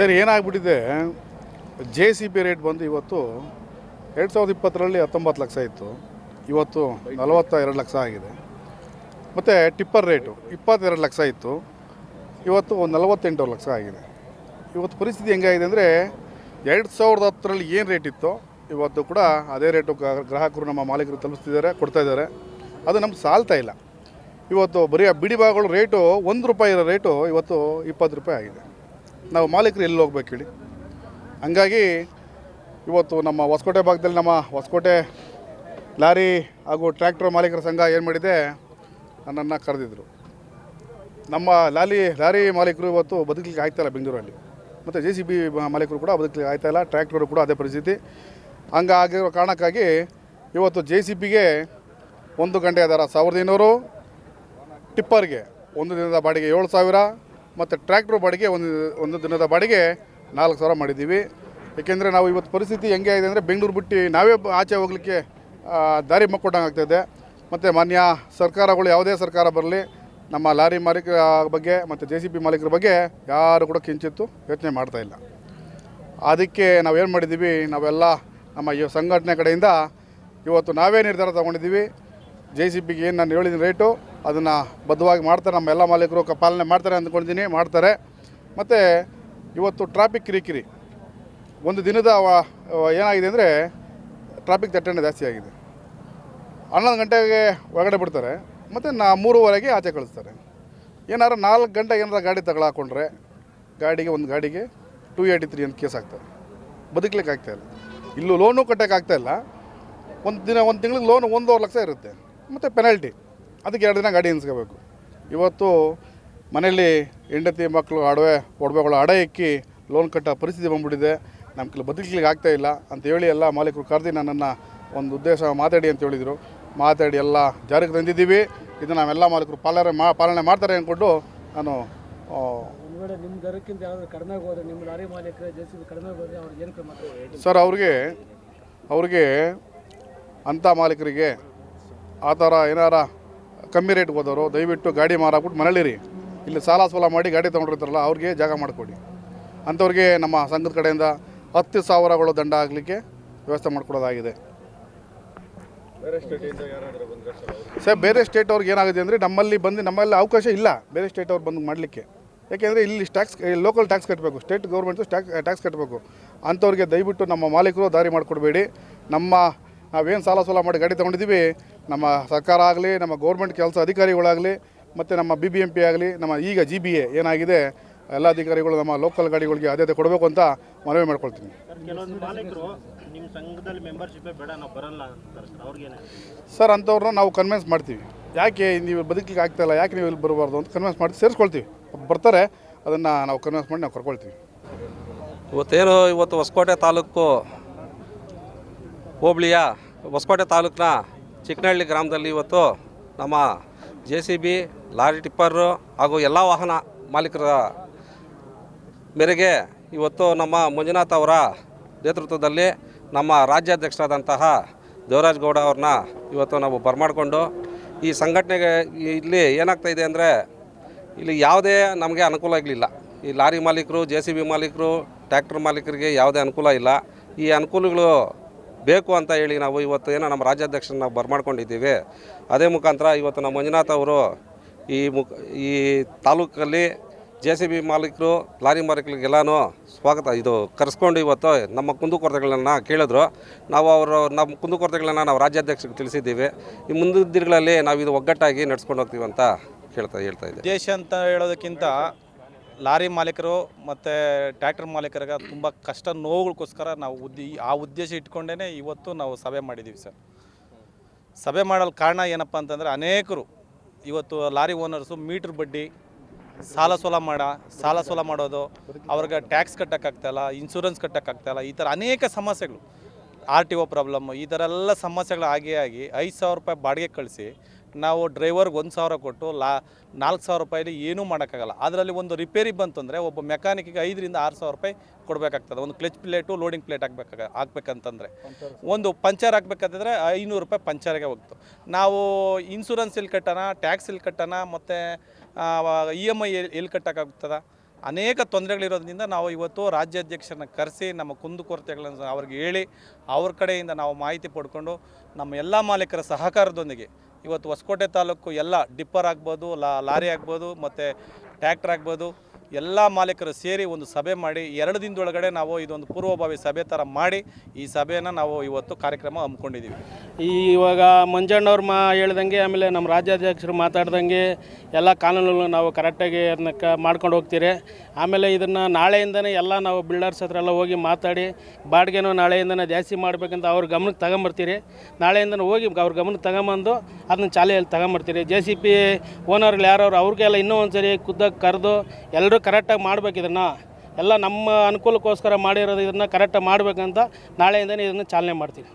Sir, ಏನಾಗ್ಬಿಟ್ಟಿದೆ? J C B rate ಬಂದು ಇವತ್ತು ಎರಡು ಸಾವಿರದ ಇಪ್ಪತ್ತರಲ್ಲಿ ಹತ್ತೊಂಬತ್ತು ಲಕ್ಷ ಇತ್ತು. ಇವತ್ತು ನಲವತ್ತ ಎರಡು ಲಕ್ಷ ಆಗಿದೆ. ಮತ್ತು ಟಿಪ್ಪರ್ ರೇಟು ಇಪ್ಪತ್ತೆರಡು ಲಕ್ಷ ಇತ್ತು. ಇವತ್ತು ಒಂದು ನಲವತ್ತೆಂಟು ಲಕ್ಷ ಆಗಿದೆ. ಇವತ್ತು ಪರಿಸ್ಥಿತಿ ಹೆಂಗಾಗಿದೆ ಅಂದರೆ ಎರಡು ಸಾವಿರದ ಹತ್ತರಲ್ಲಿ ಏನು ರೇಟ್ ಇತ್ತು ಇವತ್ತು ಕೂಡ ಅದೇ ರೇಟು ಗ್ರಾಹಕರು ನಮ್ಮ ಮಾಲೀಕರು ತಲುಪಿಸ್ತಿದ್ದಾರೆ, ಕೊಡ್ತಾ ಇದ್ದಾರೆ. ಅದು ನಮ್ಗೆ ಸಾಲ್ತಾ ಇಲ್ಲ. ಇವತ್ತು ಬರೀ ಬಿಡಿ ಭಾಗಗಳು ರೇಟು ಒಂದು ರೂಪಾಯಿ ಇರೋ ರೇಟು ಇವತ್ತು ಇಪ್ಪತ್ತು ರೂಪಾಯಿ ಆಗಿದೆ. ನಾವು ಮಾಲೀಕರು ಎಲ್ಲಿ ಹೋಗ್ಬೇಕು ಹೇಳಿ? ಹಂಗಾಗಿ ಇವತ್ತು ನಮ್ಮ ಹೊಸಕೋಟೆ ಭಾಗದಲ್ಲಿ ನಮ್ಮ ಹೊಸಕೋಟೆ ಲಾರಿ ಹಾಗೂ ಟ್ರ್ಯಾಕ್ಟರ್ ಮಾಲೀಕರ ಸಂಘ ಏನು ಮಾಡಿದೆ? ನನ್ನನ್ನು ಕರೆದಿದ್ರು. ನಮ್ಮ ಲಾಲಿ, ಲಾರಿ ಮಾಲೀಕರು ಇವತ್ತು ಬದುಕಲಿಕ್ಕೆ ಆಗ್ತಾಯಿಲ್ಲ ಬೆಂಗಳೂರಲ್ಲಿ. ಮತ್ತು ಜೆ ಸಿ ಬಿ ಮಾಲೀಕರು ಕೂಡ ಬದುಕಲಿಕ್ಕೆ ಇಲ್ಲ, ಟ್ರ್ಯಾಕ್ಟರು ಕೂಡ ಅದೇ ಪರಿಸ್ಥಿತಿ. ಹಂಗಾಗಿರೋ ಕಾರಣಕ್ಕಾಗಿ ಇವತ್ತು ಜೆ ಸಿ ಬಿಗೆ ಒಂದು ಗಂಟೆ ದರ ಸಾವಿರದ ಇನ್ನೂರು ಟಿಪ್ಪರ್ಗೆ ಒಂದು ದಿನದ ಬಾಡಿಗೆ ಏಳು ಸಾವಿರ ಮತ್ತು ಟ್ರ್ಯಾಕ್ಟ್ರ್ ಬಾಡಿಗೆ ಒಂದು ಒಂದು ದಿನದ ಬಾಡಿಗೆ ನಾಲ್ಕು ಸಾವಿರ ಮಾಡಿದ್ದೀವಿ. ಏಕೆಂದರೆ ನಾವು ಇವತ್ತು ಪರಿಸ್ಥಿತಿ ಹೆಂಗೆ ಆಗಿದೆ ಅಂದರೆ ಬೆಂಗಳೂರು ಬಿಟ್ಟು ನಾವೇ ಆಚೆ ಹೋಗಲಿಕ್ಕೆ ದಾರಿ ಮಕ್ಕೊಟ್ಟಂಗೆ ಆಗ್ತಾಯಿದೆ ಮತ್ತು ಮಾನ್ಯ ಸರ್ಕಾರಗಳು ಯಾವುದೇ ಸರ್ಕಾರ ಬರಲಿ, ನಮ್ಮ ಲಾರಿ ಮಾಲೀಕರ ಬಗ್ಗೆ ಮತ್ತು ಜೆ ಸಿ ಬಿ ಮಾಲೀಕರ ಬಗ್ಗೆ ಯಾರು ಕೂಡ ಕಿಂಚಿತ್ತು ಯೋಚನೆ ಮಾಡ್ತಾಯಿಲ್ಲ ಅದಕ್ಕೆ ನಾವೇನು ಮಾಡಿದ್ದೀವಿ, ನಾವೆಲ್ಲ ನಮ್ಮ ಈ ಸಂಘಟನೆ ಕಡೆಯಿಂದ ಇವತ್ತು ನಾವೇ ನಿರ್ಧಾರ ತಗೊಂಡಿದ್ದೀವಿ. ಜೆ ಸಿ ಬಿಗೆ ಏನು ನಾನು ಹೇಳಿದ ರೇಟು ಅದನ್ನು ಬದ್ಧವಾಗಿ ಮಾಡ್ತಾರೆ. ನಮ್ಮ ಎಲ್ಲ ಮಾಲೀಕರು ಪಾಲನೆ ಮಾಡ್ತಾರೆ ಅಂದ್ಕೊಂಡಿದ್ದೀನಿ, ಮಾಡ್ತಾರೆ. ಮತ್ತು ಇವತ್ತು ಟ್ರಾಫಿಕ್ ಕಿರಿಕಿರಿ. ಒಂದು ದಿನದ ಏನಾಗಿದೆ ಅಂದರೆ ಟ್ರಾಫಿಕ್ ದಟ್ಟಣೆ ಜಾಸ್ತಿ ಆಗಿದೆ. ಹನ್ನೊಂದು ಗಂಟೆಗೆ ಒಳಗಡೆ ಬಿಡ್ತಾರೆ. ಮತ್ತು ನಾ ಮೂರುವರೆಗೆ ಆಚೆ ಕಳಿಸ್ತಾರೆ. ಏನಾರು ನಾಲ್ಕು ಗಂಟೆಗೆ ಏನಾರು ಗಾಡಿ ತಗೊಳಾಕೊಂಡ್ರೆ ಗಾಡಿಗೆ ಒಂದು ಗಾಡಿಗೆ ಟೂ ಏಯ್ಟಿ ತ್ರೀ ಅಂತ ಕೇಸ್ ಆಗ್ತದೆ. ಬದುಕಲಿಕ್ಕೆ ಆಗ್ತಾಯಿಲ್ಲ ಇಲ್ಲೂ. ಲೋನು ಕಟ್ಟೋಕ್ಕಾಗ್ತಾಯಿಲ್ಲ ಒಂದು ದಿನ, ಒಂದು ತಿಂಗ್ಳಿಗೆ ಲೋನ್ ಒಂದೂವರೆ ಲಕ್ಷ ಇರುತ್ತೆ. ಮತ್ತು ಪೆನಾಲ್ಟಿ ಅದಕ್ಕೆ ಎರಡು ದಿನ ಗಾಡಿ ನಿಲ್ಸ್ಕೋಬೇಕು ಇವತ್ತು ಮನೆಯಲ್ಲಿ ಹೆಂಡತಿ ಮಕ್ಕಳು ಅಡವೆ ಒಡವೆಗಳು ಅಡ ಇಕ್ಕಿ ಲೋನ್ ಕಟ್ಟೋ ಪರಿಸ್ಥಿತಿ ಬಂದ್ಬಿಟ್ಟಿದೆ. ನಮ್ಮ ಕೈಲಿ ಬದುಕಲಿಕ್ಕೆ ಆಗ್ತಾ ಇಲ್ಲ ಅಂತ ಹೇಳಿ ಎಲ್ಲ ಮಾಲೀಕರು ಕರೆದು ನನ್ನನ್ನು ಒಂದು ಉದ್ದೇಶ ಮಾತಾಡಿ ಅಂತ ಹೇಳಿದರು. ಮಾತಾಡಿ ಎಲ್ಲ ಜಾರಿಗೆ ತಂದಿದ್ದೀವಿ. ಇದು ನಾವೆಲ್ಲ ಮಾಲೀಕರು ಪಾಲನೆ ಮಾ ಪಾಲನೆ ಮಾಡ್ತಾರೆ ಅಂದ್ಕೊಂಡು ನಾನು? ಸರ್ ಅವ್ರಿಗೆ ಅವ್ರಿಗೆ ಅಂಥ ಮಾಲೀಕರಿಗೆ ಆ ಥರ ಏನಾರ ಕಮ್ಮಿ ರೇಟ್ಗೆ ಹೋದವರು ದಯವಿಟ್ಟು ಗಾಡಿ ಮಾರಾಕ್ಬಿಟ್ಟು ಮನೇಲಿರಿ ಇಲ್ಲಿ ಸಾಲ ಸೋಲ ಮಾಡಿ ಗಾಡಿ ತೊಗೊಂಡಿರ್ತಾರಲ್ಲ ಅವ್ರಿಗೆ ಜಾಗ ಮಾಡಿಕೊಡಿ. ಅಂಥವ್ರಿಗೆ ನಮ್ಮ ಸಂಘದ ಕಡೆಯಿಂದ ಹತ್ತು ಸಾವಿರಗಳು ದಂಡ ಆಗಲಿಕ್ಕೆ ವ್ಯವಸ್ಥೆ ಮಾಡಿಕೊಡೋದಾಗಿದೆ. ಸರ್ ಬೇರೆ ಸ್ಟೇಟ್ ಅವ್ರಿಗೆ ಏನಾಗಿದೆ ಅಂದರೆ ನಮ್ಮಲ್ಲಿ ಬಂದು ನಮ್ಮಲ್ಲಿ ಅವಕಾಶ ಇಲ್ಲ. ಬೇರೆ ಸ್ಟೇಟ್ ಅವ್ರು ಬಂದು ಮಾಡಲಿಕ್ಕೆ. ಯಾಕೆಂದರೆ ಇಲ್ಲಿ ಟ್ಯಾಕ್ಸ್ ಲೋಕಲ್ ಟ್ಯಾಕ್ಸ್ ಕಟ್ಟಬೇಕು ಸ್ಟೇಟ್ ಗೌರ್ಮೆಂಟು ಟ್ಯಾಕ್ಸ್ ಟ್ಯಾಕ್ಸ್ ಕಟ್ಟಬೇಕು ಅಂಥವ್ರಿಗೆ ದಯವಿಟ್ಟು ನಮ್ಮ ಮಾಲೀಕರು ದಾರಿ ಮಾಡಿಕೊಡ್ಬೇಡಿ. ನಮ್ಮ ನಾವೇನು ಸಾಲ ಸೋಲ ಮಾಡಿ ಗಾಡಿ ತೊಗೊಂಡಿದ್ದೀವಿ ನಮ್ಮ ಸರ್ಕಾರ ಆಗಲಿ ನಮ್ಮ ಗೌರ್ಮೆಂಟ್ ಕೆಲಸ ಅಧಿಕಾರಿಗಳಾಗಲಿ ಮತ್ತು ನಮ್ಮ ಬಿ ಬಿ ಎಂ ಪಿ ಆಗಲಿ ನಮ್ಮ ಈಗ ಜಿ ಬಿ ಎ ಏನಾಗಿದೆ ಎಲ್ಲ ಅಧಿಕಾರಿಗಳು ನಮ್ಮ ಲೋಕಲ್ ಗಾಡಿಗಳಿಗೆ ಆದ್ಯತೆ ಕೊಡಬೇಕು ಅಂತ ಮನವಿ ಮಾಡ್ಕೊಳ್ತೀನಿ. ಸರ್ ಕೆಲವೊಂದು ಮಾಲೀಕರು ನಿಮ್ಮ ಸಂಘದಲ್ಲಿ ಮೆಂಬರ್ಶಿಪ್ಪೇ ಬೇಡ ನಾವು ಬರಲ್ಲ ಅಂತಾರೆ ಸರ್ ಅವ್ರಿಗೇನೆ ಸರ್ ಅಂಥವ್ರನ್ನ ನಾವು ಕನ್ವಿನ್ಸ್ ಮಾಡ್ತೀವಿ. ಯಾಕೆ ನೀವು ಬದುಕಲಿಕ್ಕೆ ಆಗ್ತಾಯಿಲ್ಲ ಯಾಕೆ ನೀವು ಇಲ್ಲಿ ಬರಬಾರ್ದು ಅಂತ ಕನ್ವಿನ್ಸ್ ಮಾಡಿ ಸೇರಿಸ್ಕೊಳ್ತೀವಿ. ಬರ್ತಾರೆ ಅದನ್ನು ನಾವು ಕನ್ವಿನ್ಸ್ ಮಾಡಿ ನಾವು ಕರ್ಕೊಳ್ತೀವಿ. ಇವತ್ತೇನು ಇವತ್ತು ಹೊಸಕೋಟೆ ತಾಲೂಕು ಹೋಬಳಿಯ? ಹೊಸಕೋಟೆ ತಾಲೂಕಿನ? ಚಿಕ್ಕನಹಳ್ಳಿ ಗ್ರಾಮದಲ್ಲಿ ಇವತ್ತು ನಮ್ಮ J C B lorry tipper ಹಾಗೂ ಎಲ್ಲ ವಾಹನ ಮಾಲೀಕರ ಮೇರೆಗೆ ಇವತ್ತು ನಮ್ಮ ಮಂಜುನಾಥ್ ಅವರ ನೇತೃತ್ವದಲ್ಲಿ ನಮ್ಮ ರಾಜ್ಯಾಧ್ಯಕ್ಷರಾದಂತಹ ದೇವರಾಜ್ ಗೌಡ ಅವ್ರನ್ನ ಇವತ್ತು ನಾವು ಬರಮಾಡಿಕೊಂಡು ಈ ಸಂಘಟನೆಗೆ ಇಲ್ಲಿ ಏನಾಗ್ತಾ ಇದೆ ಅಂದರೆ ಇಲ್ಲಿ ಯಾವುದೇ ನಮಗೆ ಅನುಕೂಲ ಆಗಲಿಲ್ಲ. ಈ ಲಾರಿ ಮಾಲೀಕರು ಜೆ ಸಿ ಬಿ ಮಾಲೀಕರು, ಟ್ರ್ಯಾಕ್ಟರ್ ಮಾಲೀಕರಿಗೆ ಯಾವುದೇ ಅನುಕೂಲ ಇಲ್ಲ. ಈ ಅನುಕೂಲಗಳು ಬೇಕು ಅಂತ ಹೇಳಿ ನಾವು ಇವತ್ತು ಏನೋ ನಮ್ಮ ರಾಜ್ಯಾಧ್ಯಕ್ಷರನ್ನ ನಾವು ಬರ್ಮಾಡ್ಕೊಂಡಿದ್ದೀವಿ. ಅದೇ ಮುಖಾಂತರ ಇವತ್ತು ನಮ್ಮ ಮಂಜುನಾಥ್ ಅವರು ಈ ಮುಖ, ಈ ತಾಲೂಕಲ್ಲಿ ಜೆ ಸಿ ಬಿ ಮಾಲೀಕರು, ಲಾರಿ ಮಾಲೀಕರಿಗೆಲ್ಲನೂ ಸ್ವಾಗತ, ಇದು ಕರೆಸ್ಕೊಂಡು ಇವತ್ತು ನಮ್ಮ ಕುಂದುಕೊರತೆಗಳನ್ನ ಕೇಳಿದ್ರು. ನಾವು ಅವರು, ನಮ್ಮ ಕುಂದುಕೊರತೆಗಳನ್ನ ನಾವು ರಾಜ್ಯಾಧ್ಯಕ್ಷರಿಗೆ ತಿಳಿಸಿದ್ದೀವಿ. ಈ ಮುಂದಿನ ದಿನಗಳಲ್ಲಿ ನಾವು ಇದು ಒಗ್ಗಟ್ಟಾಗಿ ನಡೆಸ್ಕೊಂಡು ಹೋಗ್ತೀವಿ ಅಂತ ಹೇಳ್ತಾ ಹೇಳ್ತಾ ಇದ್ದೀವಿ. ದೇಶ ಅಂತ ಹೇಳೋದಕ್ಕಿಂತ ಲಾರಿ ಮಾಲೀಕರು ಮತ್ತು ಟ್ರ್ಯಾಕ್ಟರ್ ಮಾಲೀಕರಿಗೆ ತುಂಬ ಕಷ್ಟ ನೋವುಗಳಿಗೋಸ್ಕರ ನಾವು ಉದ್ದಿ, ಆ ಉದ್ದೇಶ ಇಟ್ಕೊಂಡೇ ಇವತ್ತು ನಾವು ಸಭೆ ಮಾಡಿದ್ದೀವಿ ಸರ್. ಸಭೆ ಮಾಡಲು ಕಾರಣ ಏನಪ್ಪ ಅಂತಂದರೆ ಅನೇಕರು ಇವತ್ತು ಲಾರಿ ಓನರ್ಸು ಮೀಟ್ರ್ ಬಡ್ಡಿ, ಸಾಲ ಸೋಲ ಮಾಡ, ಸಾಲ ಸೋಲ ಮಾಡೋದು, ಅವ್ರಿಗೆ ಟ್ಯಾಕ್ಸ್ ಕಟ್ಟೋಕ್ಕಾಗ್ತಾಯಿಲ್ಲ ಇನ್ಶೂರೆನ್ಸ್ ಕಟ್ಟೋಕ್ಕಾಗ್ತಾಯಿಲ್ಲ ಈ ಥರ ಅನೇಕ ಸಮಸ್ಯೆಗಳು. ಆರ್ ಟಿ ಒ ಪ್ರಾಬ್ಲಮ್ಮು, ಈ ಥರ ಎಲ್ಲ ಸಮಸ್ಯೆಗಳು ಆಗೇ ಆಗಿ ಐದು ಸಾವಿರ ರೂಪಾಯಿ ಬಾಡಿಗೆ ಕಳಿಸಿ ನಾವು ಡ್ರೈವರ್ಗೆ ಒಂದು ಸಾವಿರ ಕೊಟ್ಟು ಲಾ ನಾಲ್ಕು ಸಾವಿರ ರೂಪಾಯಿಲಿ ಏನೂ ಮಾಡೋಕ್ಕಾಗಲ್ಲ. ಅದರಲ್ಲಿ ಒಂದು ರಿಪೇರಿ ಬಂತಂದರೆ ಒಬ್ಬ ಮೆಕ್ಯಾನಿಕ್ಗೆ ಐದರಿಂದ ಆರು ಸಾವಿರ ರೂಪಾಯಿ ಕೊಡಬೇಕಾಗ್ತದೆ. ಒಂದು ಕ್ಲಚ್ ಪ್ಲೇಟು, ಲೋಡಿಂಗ್ ಪ್ಲೇಟ್ ಹಾಕ್ಬೇಕಾಗ, ಹಾಕ್ಬೇಕಂತಂದರೆ. ಒಂದು ಪಂಚರ್ ಹಾಕ್ಬೇಕಂತಂದರೆ ಐನೂರು ರೂಪಾಯಿ ಪಂಚರ್ಗೆ ಹೋಗ್ತು. ನಾವು ಇನ್ಸೂರೆನ್ಸ್ ಎಲ್ಲಿ ಕಟ್ಟೋಣ ಟ್ಯಾಕ್ಸ್ ಎಲ್ಲಿ ಕಟ್ಟೋಣ, ಮತ್ತು ಇ ಎಂ ಐ ಎಲ್ಲಿ ಕಟ್ಟೋಕ್ಕಾಗ್ತದ ಅನೇಕ ತೊಂದರೆಗಳಿರೋದ್ರಿಂದ ನಾವು ಇವತ್ತು ರಾಜ್ಯಾಧ್ಯಕ್ಷರನ್ನ ಕರೆಸಿ, ನಮ್ಮ ಕುಂದುಕೊರತೆಗಳನ್ನು ಅವ್ರಿಗೆ ಹೇಳಿ, ಅವ್ರ ಕಡೆಯಿಂದ ನಾವು ಮಾಹಿತಿ ಪಡ್ಕೊಂಡು, ನಮ್ಮ ಎಲ್ಲ ಮಾಲೀಕರ ಸಹಕಾರದೊಂದಿಗೆ ಇವತ್ತು ಹೊಸಕೋಟೆ ತಾಲೂಕು ಎಲ್ಲ ಡಿಪ್ಪರ್ ಆಗ್ಬೋದು ಲಾರಿ ಆಗ್ಬೋದು ಮತ್ತು ಟ್ಯಾಕ್ಟ್ರ್ ಆಗ್ಬೋದು. ಎಲ್ಲ ಮಾಲೀಕರು ಸೇರಿ ಒಂದು ಸಭೆ ಮಾಡಿ ಎರಡು ದಿನದೊಳಗಡೆ ನಾವು ಇದೊಂದು ಪೂರ್ವಭಾವಿ ಸಭೆ ಥರ ಮಾಡಿ ಈ ಸಭೆಯನ್ನು ನಾವು ಇವತ್ತು ಕಾರ್ಯಕ್ರಮ ಹಮ್ಮಿಕೊಂಡಿದ್ದೀವಿ. ಈ ಇವಾಗ ಮಂಜಣ್ಣವ್ರು ಮಾ ಹೇಳ್ದಂಗೆ, ಆಮೇಲೆ ನಮ್ಮ ರಾಜ್ಯಾಧ್ಯಕ್ಷರು ಮಾತಾಡ್ದಂಗೆ ಎಲ್ಲ ಕಾನೂನುಗಳು ನಾವು ಕರೆಕ್ಟಾಗಿ ಅದನ್ನ ಮಾಡ್ಕೊಂಡು ಹೋಗ್ತೀರಿ. ಆಮೇಲೆ ಇದನ್ನು ನಾಳೆಯಿಂದನೇ ಎಲ್ಲ ನಾವು ಬಿಲ್ಡರ್ಸ್ ಹತ್ರ ಎಲ್ಲ ಹೋಗಿ ಮಾತಾಡಿ, ಬಾಡಿಗೆನೂ ನಾಳೆಯಿಂದನೇ ಜಾಸ್ತಿ ಮಾಡಬೇಕಂತ ಅವ್ರ ಗಮನಕ್ಕೆ ತಗೊಂಬರ್ತೀರಿ. ನಾಳೆಯಿಂದನೂ ಹೋಗಿ ಅವ್ರ ಗಮನಕ್ಕೆ ತಗೊಂಬಂದು ಅದನ್ನ ಚಾಲೆಯಲ್ಲಿ ತಗೊಂಬರ್ತೀರಿ. ಜೆ ಸಿ ಪಿ ಓನರ್ಗಳು ಯಾರವ್ರು ಅವ್ರಿಗೆಲ್ಲ ಇನ್ನೂ ಒಂದು ಸರಿ ಖುದ್ದಾಗಿ ಕರೆದು ಎಲ್ಲರೂ ಕರೆಕ್ಟಾಗಿ ಮಾಡ್ಬೇಕು ಇದನ್ನು. ಎಲ್ಲ ನಮ್ಮ ಅನುಕೂಲಕ್ಕೋಸ್ಕರ ಮಾಡಿರೋದು ಇದನ್ನು ಕರೆಕ್ಟಾಗಿ ಮಾಡಬೇಕಂತ ನಾಳೆಯಿಂದನೇ ಇದನ್ನು ಚಾಲನೆ ಮಾಡ್ತೀವಿ.